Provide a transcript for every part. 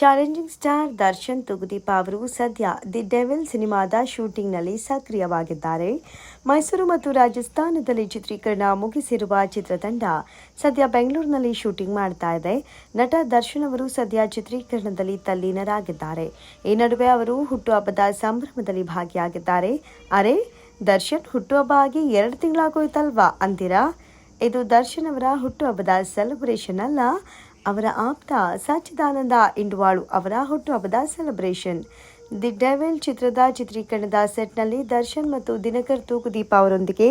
Challenging star Darshan Toogudeepa ಅವರು ಸದ್ಯ the devil ಸಿನಿಮಾದ ಶೂಟಿಂಗ್ನಲ್ಲಿ ಸಕ್ರಿಯವಾಗಿದ್ದಾರೆ. ಮೈಸೂರು ಮತ್ತು ರಾಜಸ್ಥಾನದಲ್ಲಿ ಚಿತ್ರೀಕರಣ ಮುಗಿಸಿರುವ ಚಿತ್ರತಂಡ ಸದ್ಯ ಬೆಂಗಳೂರಿನಲ್ಲಿ ಶೂಟಿಂಗ್ ಮಾಡ್ತಾ ಇದೆ. ನಟ ದರ್ಶನ್ ಅವರು ಸದ್ಯ ಚಿತ್ರೀಕರಣದಲ್ಲಿ ತಲ್ಲೀನರಾಗಿದ್ದಾರೆ. ಈ ನಡುವೆ ಅವರು ಹುಟ್ಟುಹಬ್ಬದ ಸಂಭ್ರಮದಲ್ಲಿ ಭಾಗಿಯಾಗಿದ್ದಾರೆ. ಅರೆ, ದರ್ಶನ್ ಹುಟ್ಟುಹಬ್ಬ ಆಗಿ ಎರಡು ತಿಂಗಳಾಗೋಯ್ತಲ್ವಾ ಅಂತೀರಾ? ಇದು ದರ್ಶನ್ ಅವರ ಹುಟ್ಟುಹಬ್ಬದ ಸೆಲೆಬ್ರೇಷನ್ ಅಲ್ಲ. ಅವರ ಆಪ್ತ ಸಚ್ಚಿದಾನಂದ ಇಂಡ್ವಾಳು ಅವರ ಹುಟ್ಟುಹಬ್ಬದ ಸೆಲೆಬ್ರೇಷನ್ ದಿ ಡೆವಿಲ್ ಚಿತ್ರದ ಚಿತ್ರೀಕರಣದ ಸೆಟ್ನಲ್ಲಿ ದರ್ಶನ್ ಮತ್ತು ದಿನಕರ್ ತೂಕುದೀಪ ಅವರೊಂದಿಗೆ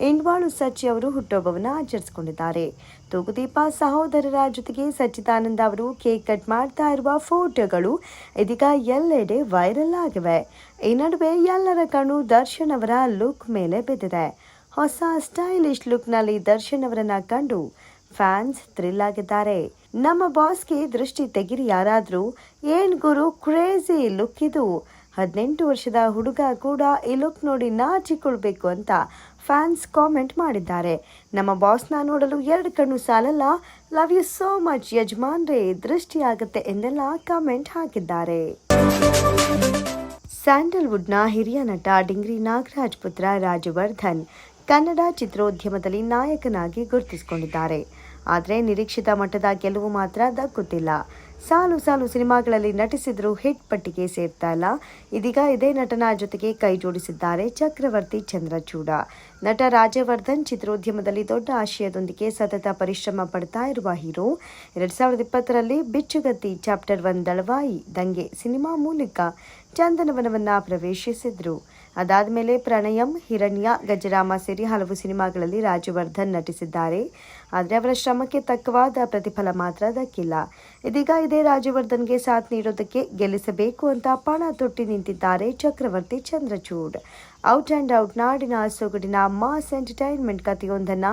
ಇಂಡ್ವಾಳು ಸಚ್ಚಿ ಅವರು ಹುಟ್ಟುಹಬ್ಬವನ್ನು ಆಚರಿಸಿಕೊಂಡಿದ್ದಾರೆ. ತೂಗುದೀಪ ಸಹೋದರರ ಜೊತೆಗೆ ಸಚ್ಚಿದಾನಂದ ಅವರು ಕೇಕ್ ಕಟ್ ಮಾಡ್ತಾ ಇರುವ ಫೋಟೋಗಳು ಇದೀಗ ಎಲ್ಲೆಡೆ ವೈರಲ್ ಆಗಿವೆ. ಈ ನಡುವೆ ಎಲ್ಲರ ಕಣ್ಣು ದರ್ಶನ್ ಅವರ ಲುಕ್ ಮೇಲೆ ಬಿದ್ದಿದೆ. ಹೊಸ ಸ್ಟೈಲಿಶ್ ಲುಕ್ನಲ್ಲಿ ದರ್ಶನ್ ಅವರನ್ನ ಕಂಡು ಫ್ಯಾನ್ಸ್ ಥ್ರಿಲ್ ಆಗಿದ್ದಾರೆ ನಮ್ಮ ಬಾಸ್ಗೆ ದೃಷ್ಟಿ ತೆಗಿರಿ ಯಾರಾದ್ರೂ. ಏನ್ ಗುರು, ಕ್ರೇಜಿ ಲುಕ್ ಇದು. ಹದಿನೆಂಟು ವರ್ಷದ ಹುಡುಗ ಕೂಡ ಈ ಲುಕ್ ನೋಡಿ ನಾಚಿಕೊಳ್ಬೇಕು ಅಂತ ಫ್ಯಾನ್ಸ್ ಕಾಮೆಂಟ್ ಮಾಡಿದ್ದಾರೆ. ನಮ್ಮ ಬಾಸ್ನ ನೋಡಲು ಎರಡು ಕಣ್ಣು ಸಾಲಲ್ಲ. ಲವ್ ಯು ಸೋ ಮಚ್ ಯಜಮಾನ್ರೆ. ದೃಷ್ಟಿ ಆಗುತ್ತೆ ಎಂದೆಲ್ಲ ಕಾಮೆಂಟ್ ಹಾಕಿದ್ದಾರೆ. ಸ್ಯಾಂಡಲ್ವುಡ್ನ ಹಿರಿಯ ನಟ ಡಿಂಗ್ರಿ ನಾಗರಾಜ್ ಪುತ್ರ ರಾಜವರ್ಧನ್ ಕನ್ನಡ ಚಿತ್ರೋದ್ಯಮದಲ್ಲಿ ನಾಯಕನಾಗಿ ಗುರುತಿಸಿಕೊಂಡಿದ್ದಾರೆ. ಆದರೆ ನಿರೀಕ್ಷಿತ ಮಟ್ಟದ ಗೆಲುವು ಮಾತ್ರ ದಕ್ಕುತ್ತಿಲ್ಲ. ಸಾಲು ಸಾಲು ಸಿನಿಮಾಗಳಲ್ಲಿ ನಟಿಸಿದರೂ ಹಿಟ್ ಪಟ್ಟಿಗೆ ಸೇರ್ತಾ ಇಲ್ಲ. ಇದೀಗ ಇದೇ ನಟನ ಜೊತೆಗೆ ಕೈ ಜೋಡಿಸಿದ್ದಾರೆ ಚಕ್ರವರ್ತಿ ಚಂದ್ರಚೂಡ. ನಟ ರಾಜವರ್ಧನ್ ಚಿತ್ರೋದ್ಯಮದಲ್ಲಿ ದೊಡ್ಡ ಆಶಯದೊಂದಿಗೆ ಸತತ ಪರಿಶ್ರಮ ಪಡ್ತಾ ಇರುವ ಹೀರೋ. ಎರಡ್ ಸಾವಿರದ ಇಪ್ಪತ್ತರಲ್ಲಿ ಬಿಚ್ಚುಗತ್ತಿ ಚಾಪ್ಟರ್ ಒನ್ ದಳವಾಯಿ ದಂಗೆ ಸಿನಿಮಾ ಮೂಲಕ ಚಂದನವನವನ್ನ ಪ್ರವೇಶಿಸಿದ್ರು. ಅದಾದ ಮೇಲೆ ಪ್ರಣಯಂ, ಹಿರಣ್ಯ, ಗಜರಾಮ ಸೇರಿ ಹಲವು ಸಿನಿಮಾಗಳಲ್ಲಿ ರಾಜವರ್ಧನ್ ನಟಿಸಿದ್ದಾರೆ. ಆದರೆ ಅವರ ಶ್ರಮಕ್ಕೆ ತಕ್ಕವಾದ ಪ್ರತಿಫಲ ಮಾತ್ರ ದಕ್ಕಿಲ್ಲ ಇದೀಗ ಇದೇ ರಾಜವರ್ಧನ್ಗೆ ಸಾಥ್ ನೀಡೋದಕ್ಕೆ ಗೆಲ್ಲಿಸಬೇಕು ಅಂತ ಪಣ ತೊಟ್ಟಿ ನಿಂತಿದ್ದಾರೆ Chakravarthi Chandrachud. Out and out ನಾಡಿನ ಸೊಗಡಿನ ಮಾಸ್ ಎಂಟರ್ಟೈನ್ಮೆಂಟ್ ಕಥೆಯೊಂದನ್ನ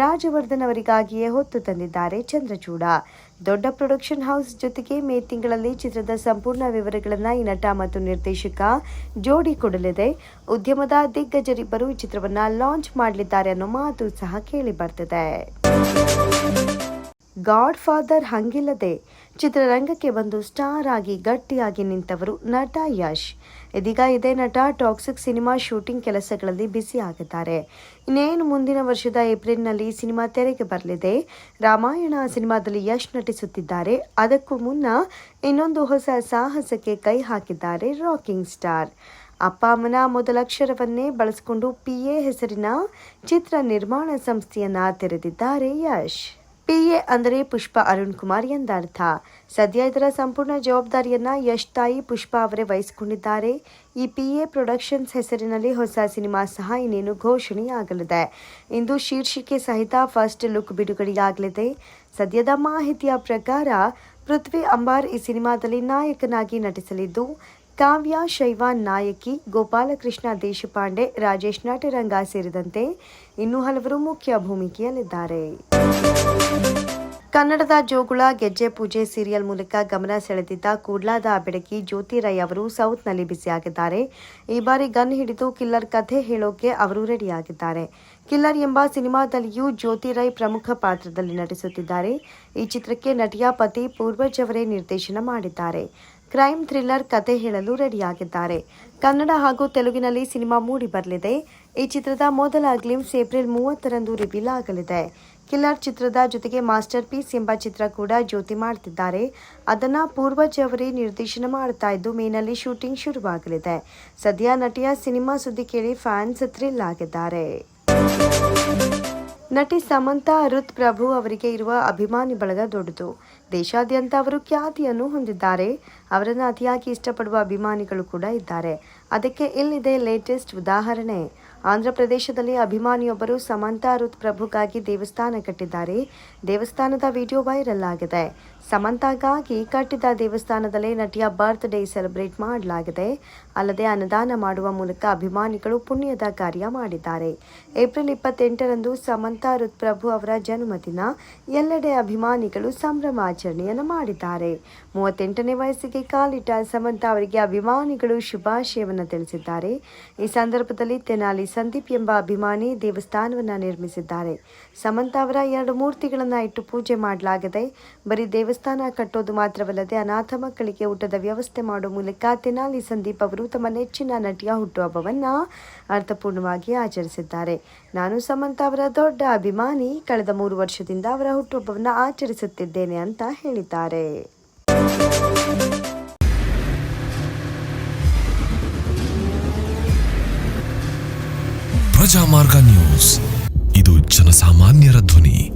ರಾಜವರ್ಧನ್ ಅವರಿಗಾಗಿಯೇ ಹೊತ್ತು ತಂದಿದ್ದಾರೆ ಚಂದ್ರಚೂಡ. ದೊಡ್ಡ ಪ್ರೊಡಕ್ಷನ್ ಹೌಸ್ ಜೊತೆಗೆ ಮೇ ತಿಂಗಳಲ್ಲಿ ಚಿತ್ರದ ಸಂಪೂರ್ಣ ವಿವರಗಳನ್ನು ಈ ನಟ ಮತ್ತು ನಿರ್ದೇಶಕ ಜೋಡಿ ಕೊಡಲಿದೆ. ಉದ್ಯಮದ ದಿಗ್ಗಜರಿಬ್ಬರು ಈ ಚಿತ್ರವನ್ನು ಲಾಂಚ್ ಮಾಡಲಿದ್ದಾರೆ ಅನ್ನೋ ಮಾತು ಸಹ ಕೇಳಿ ಬರ್ತಿದೆ. ಗಾಡ್ ಫಾದರ್ ಹಂಗಿಲ್ಲದೆ ಚಿತ್ರರಂಗಕ್ಕೆ ಬಂದು ಸ್ಟಾರ್ ಆಗಿ ಗಟ್ಟಿಯಾಗಿ ನಿಂತವರು ನಟ ಯಶ್. ಇದೀಗ ಇದೇ ನಟ ಟಾಕ್ಸಿಕ್ ಸಿನಿಮಾ ಶೂಟಿಂಗ್ ಕೆಲಸಗಳಲ್ಲಿ ಬ್ಯುಸಿ ಆಗಿದ್ದಾರೆ. ಇನ್ನೇನು ಮುಂದಿನ ವರ್ಷದ ಏಪ್ರಿಲ್ನಲ್ಲಿ ಸಿನಿಮಾ ತೆರೆಗೆ ಬರಲಿದೆ. ರಾಮಾಯಣ ಸಿನಿಮಾದಲ್ಲಿ ಯಶ್ ನಟಿಸುತ್ತಿದ್ದಾರೆ. ಅದಕ್ಕೂ ಮುನ್ನ ಇನ್ನೊಂದು ಹೊಸ ಸಾಹಸಕ್ಕೆ ಕೈ ಹಾಕಿದ್ದಾರೆ ರಾಕಿಂಗ್ ಸ್ಟಾರ್ ಅಪ್ಪ, ಅಮ್ಮನ ಮೊದಲಕ್ಷರವನ್ನೇ ಬಳಸಿಕೊಂಡು ಪಿ ಎ ಹೆಸರಿನ ಚಿತ್ರ ನಿರ್ಮಾಣ ಸಂಸ್ಥೆಯನ್ನ ತೆರೆದಿದ್ದಾರೆ ಯಶ್. ಪಿಎ ಅಂದರೆ ಪುಷ್ಪ ಅರುಣ್ ಕುಮಾರ್ ಎಂದರ್ಥ. ಸದ್ಯ ಇದರ ಸಂಪೂರ್ಣ ಜವಾಬ್ದಾರಿಯನ್ನ ಯಶ್ ತಾಯಿ ಪುಷ್ಪ ಅವರೇ ವಹಿಸಿಕೊಂಡಿದ್ದಾರೆ. ಈ ಪಿಎ ಪ್ರೊಡಕ್ಷನ್ಸ್ ಹೆಸರಿನಲ್ಲಿ ಹೊಸ ಸಿನಿಮಾ ಸಹ ಇನ್ನೇನು ಘೋಷಣೆಯಾಗಲಿದೆ. ಇಂದು ಶೀರ್ಷಿಕೆ ಸಹಿತ ಫಸ್ಟ್ ಲುಕ್ ಬಿಡುಗಡೆಯಾಗಲಿದೆ. ಸದ್ಯದ ಮಾಹಿತಿಯ ಪ್ರಕಾರ ಪೃಥ್ವಿ ಅಂಬಾರ್ ಈ ಸಿನಿಮಾದಲ್ಲಿ ನಾಯಕನಾಗಿ ನಟಿಸಲಿದ್ದು ಕಾವ್ಯ ಶೈವ ನಾಯಕಿ, ಗೋಪಾಲಕೃಷ್ಣ, ದೇಶಪಾಂಡೆ, ರಾಜೇಶ್, ನಟರಂಗ ಸೇರಿದಂತೆ ಇನ್ನೂ ಹಲವರು ಮುಖ್ಯ ಭೂಮಿಕೆಯಲ್ಲಿದ್ದಾರೆ. ಕನ್ನಡದ ಜೋಗುಳ, ಗೆಜ್ಜೆ ಪೂಜೆ ಸೀರಿಯಲ್ ಮೂಲಕ ಗಮನ ಸೆಳೆದಿದ್ದ ಕೂಡ್ಲಾದ ಬೆಡಗಿ ಜ್ಯೋತಿರೈ ಅವರು ಸೌತ್ನಲ್ಲಿ ಬ್ಯುಸಿಯಾಗಿದ್ದಾರೆ ಈ ಬಾರಿ ಗನ್ ಹಿಡಿದು ಕಿಲ್ಲರ್ ಕಥೆ ಹೇಳೋಕೆ ಅವರು ರೆಡಿಯಾಗಿದ್ದಾರೆ. ಕಿಲ್ಲರ್ ಎಂಬ ಸಿನಿಮಾದಲ್ಲಿಯೂ ಜ್ಯೋತಿರೈ ಪ್ರಮುಖ ಪಾತ್ರದಲ್ಲಿ ನಟಿಸುತ್ತಿದ್ದಾರೆ. ಈ ಚಿತ್ರಕ್ಕೆ ನಟಿಯ ಪತಿ ಪೂರ್ವಜ್ ಅವರೇ ನಿರ್ದೇಶನ ಮಾಡಿದ್ದಾರೆ. ಕ್ರೈಮ್ ಥ್ರಿಲ್ಲರ್ ಕತೆ ಹೇಳಲು ರೆಡಿಯಾಗಿದ್ದಾರೆ. ಕನ್ನಡ ಹಾಗೂ ತೆಲುಗಿನಲ್ಲಿ ಸಿನಿಮಾ ಮೂಡಿ ಬರಲಿದೆ. ಈ ಚಿತ್ರದ ಮೊದಲ ಗ್ಲಿಮ್ಸ್ ಏಪ್ರಿಲ್ ಮೂವತ್ತರಂದು ರಿವೀಲ್ ಆಗಲಿದೆ. ಕಿಲ್ಲರ್ ಚಿತ್ರದ ಜೊತೆಗೆ ಮಾಸ್ಟರ್ ಪೀಸ್ ಎಂಬ ಚಿತ್ರ ಕೂಡ ಜ್ಯೋತಿ ಮಾಡ್ತಿದ್ದಾರೆ. ಅದನ್ನ ಪೂರ್ವಜ್ ಅವರೇ ನಿರ್ದೇಶನ ಮಾಡ್ತಾ ಇದ್ದು, ಮೇನಲ್ಲಿ ಶೂಟಿಂಗ್ ಶುರುವಾಗಲಿದೆ. ಸದ್ಯ ನಟಿಯ ಸಿನಿಮಾ ಸುದ್ದಿ ಕೇಳಿ ಫ್ಯಾನ್ಸ್ ಥ್ರಿಲ್ ಆಗಿದ್ದಾರೆ. ನಟಿ ಸಮಂತಾ ರುತ್ ಪ್ರಭು ಅವರಿಗೆ ಇರುವ ಅಭಿಮಾನಿ ಬಳಗ ದೊಡ್ಡದು. ದೇಶಾದ್ಯಂತ ಅವರು ಖ್ಯಾತಿಯನ್ನು ಹೊಂದಿದ್ದಾರೆ. ಅವರನ್ನು ಅತಿಯಾಗಿ ಇಷ್ಟಪಡುವ ಅಭಿಮಾನಿಗಳು ಕೂಡ ಇದ್ದಾರೆ. ಅದಕ್ಕೆ ಇಲ್ಲಿದೆ ಲೇಟೆಸ್ಟ್ ಉದಾಹರಣೆ. ಆಂಧ್ರ ಪ್ರದೇಶದಲ್ಲಿ ಅಭಿಮಾನಿಯೊಬ್ಬರು ಸಮಂತಾ ರುತ್ ಪ್ರಭುಗಾಗಿ ದೇವಸ್ಥಾನ ಕಟ್ಟಿದ್ದಾರೆ. ದೇವಸ್ಥಾನದ ವಿಡಿಯೋ ವೈರಲ್ ಆಗಿದೆ. ಸಮಂತಾಗಾಗಿ ಕಟ್ಟಿದ ದೇವಸ್ಥಾನದಲ್ಲೇ ನಟಿಯ ಬರ್ತ್ ಡೇ ಸೆಲೆಬ್ರೇಟ್ ಮಾಡಲಾಗಿದೆ. ಅಲ್ಲದೆ ಅನುದಾನ ಮಾಡುವ ಮೂಲಕ ಅಭಿಮಾನಿಗಳು ಪುಣ್ಯದ ಕಾರ್ಯ ಮಾಡಿದ್ದಾರೆ. ಏಪ್ರಿಲ್ ಇಪ್ಪತ್ತೆಂಟರಂದು ಸಮಂತಾ ರುತ್ಪ್ರಭು ಅವರ ಜನ್ಮದಿನ. ಎಲ್ಲೆಡೆ ಅಭಿಮಾನಿಗಳು ಸಂಭ್ರಮಾಚರಣೆಯನ್ನು ಮಾಡಿದ್ದಾರೆ. ಮೂವತ್ತೆಂಟನೇ ವಯಸ್ಸಿಗೆ ಕಾಲಿಟ್ಟ ಸಮಂತಾ ಅವರಿಗೆ ಅಭಿಮಾನಿಗಳು ಶುಭಾಶಯವನ್ನು ತಿಳಿಸಿದ್ದಾರೆ. ಈ ಸಂದರ್ಭದಲ್ಲಿ ತೆನಾಲಿ ಸಂದೀಪ್ ಎಂಬ ಅಭಿಮಾನಿ ದೇವಸ್ಥಾನವನ್ನು ನಿರ್ಮಿಸಿದ್ದಾರೆ. ಸಮಂತ ಅವರ ಎರಡು ಮೂರ್ತಿಗಳನ್ನು ಇಟ್ಟು ಪೂಜೆ ಮಾಡಲಾಗಿದೆ. ಬರೀ ದೇವಸ್ಥಾನ ಕಟ್ಟೋದು ಮಾತ್ರವಲ್ಲದೆ ಅನಾಥ ಮಕ್ಕಳಿಗೆ ಊಟದ ವ್ಯವಸ್ಥೆ ಮಾಡುವ ಮೂಲಕ ತೆನಾಲಿ ಸಂದೀಪ್ ಅವರು ತಮ್ಮ ನೆಚ್ಚಿನ ನಟಿಯ ಹುಟ್ಟುಹಬ್ಬವನ್ನು ಅರ್ಥಪೂರ್ಣವಾಗಿ ಆಚರಿಸಿದ್ದಾರೆ. ನಾನು ಸಮಂತ ಅವರ ದೊಡ್ಡ ಅಭಿಮಾನಿ. ಕಳೆದ ಮೂರು ವರ್ಷದಿಂದ ಅವರ ಹುಟ್ಟುಹಬ್ಬವನ್ನು ಆಚರಿಸುತ್ತಿದ್ದೇನೆ ಅಂತ ಹೇಳಿದ್ದಾರೆ. ಪ್ರಜಾಮಾರ್ಗ ನ್ಯೂಸ್. ಇದು ಜನಸಾಮಾನ್ಯರ ಧ್ವನಿ.